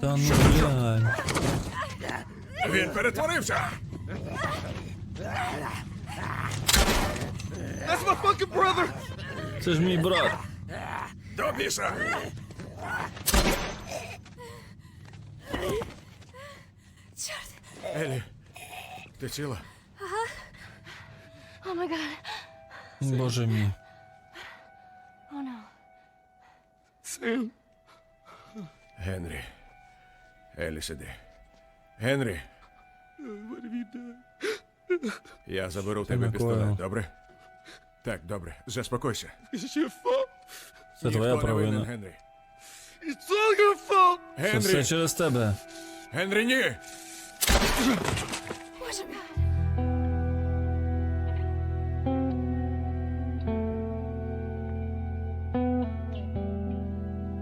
Та ну глянь. Він перетворився! That's my fucking brother! Це ж мій брат. До біса! Чорт! Елі, ти ціла? О май гад! Боже мій. О no. Sam. Генрі. Елі, сиди. Генрі, What have you done? я заберу в тебе Дякую. пістолет, добре? Так, добре. Заспокойся. It's your fault. Це твоя Ніхто не винен, провина. Генрі. It's all your fault. Це все Генрі! через тебе. Генрі, ні! Боже мій!